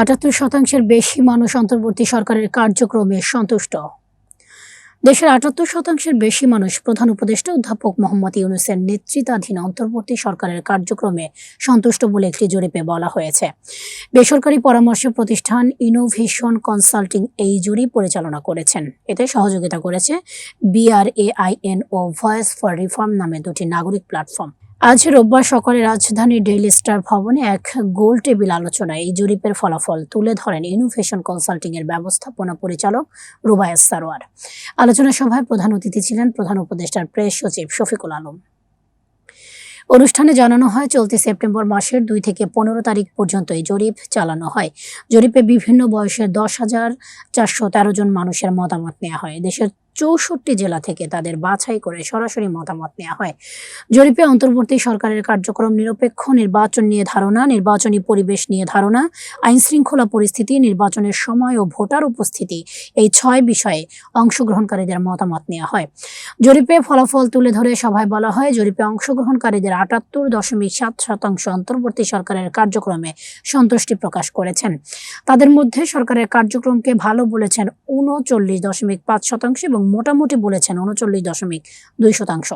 আটাত্তর শতাংশের বেশি মানুষ অন্তর্বর্তী সরকারের কার্যক্রমে সন্তুষ্ট। দেশের আটাত্তর শতাংশের বেশি মানুষ প্রধান উপদেষ্টা অধ্যাপক মোহাম্মদ ইউনুসের নেতৃত্বাধীন অন্তর্বর্তী সরকারের কার্যক্রমে সন্তুষ্ট বলে একটি জরিপে বলা হয়েছে। বেসরকারি পরামর্শ প্রতিষ্ঠান ইনোভেশন কনসাল্টিং এই জরিপ পরিচালনা করেছেন। এতে সহযোগিতা করেছে বিআরএআইএন ও ভয়েস ফর রিফর্ম নামে দুটি নাগরিক প্ল্যাটফর্ম। আজ রোববার সকালে রাজধানীর ডেইলি স্টার ভবনে এক গোল টেবিল আলোচনায় এই জরিপের ফলাফল তুলে ধরেন ইনোভেশন কনসাল্টিং এর ব্যবস্থাপনা পরিচালক রুবায়েস সারোয়ার। আলোচনা সভায় প্রধান অতিথি ছিলেন প্রধান উপদেষ্টার প্রেস সচিব শফিকুল আলম। অনুষ্ঠানে জানানো হয়, চলতি সেপ্টেম্বর মাসের দুই থেকে পনেরো তারিখ পর্যন্ত এই জরিপ চালানো হয়। জরিপে বিভিন্ন বয়সের দশ হাজার চারশো তেরো জন মানুষের মতামত নেওয়া হয়। দেশের চৌষট্টি জেলা থেকে তাদের বাছাই করে সরাসরি মতামত নেওয়া হয়। জরিপে অন্তর্বর্তী সরকারের কার্যক্রম নিরপেক্ষ, নির্বাচন নিয়ে ধারণা, নির্বাচনী পরিবেশ নিয়ে ধারণা আইন শৃঙ্খলা পরিস্থিতি, নির্বাচনের সময় ও ভোটার উপস্থিতি এই ছয় বিষয়ে অংশগ্রহণকারীদের মতামত নেওয়া হয়। জরিপে ফলাফল তুলে ধরে সভায় বলা হয়, জরিপে অংশগ্রহণকারীদের আটাত্তর দশমিক সাত শতাংশ অন্তর্বর্তী সরকারের কার্যক্রমে সন্তুষ্টি প্রকাশ করেছেন। তাদের মধ্যে সরকারের কার্যক্রমকে ভালো বলেছেন উনচল্লিশ দশমিক পাঁচ শতাংশ এবং মোটামুটি বলেছেন উনচল্লিশ দশমিক দুই শতাংশ।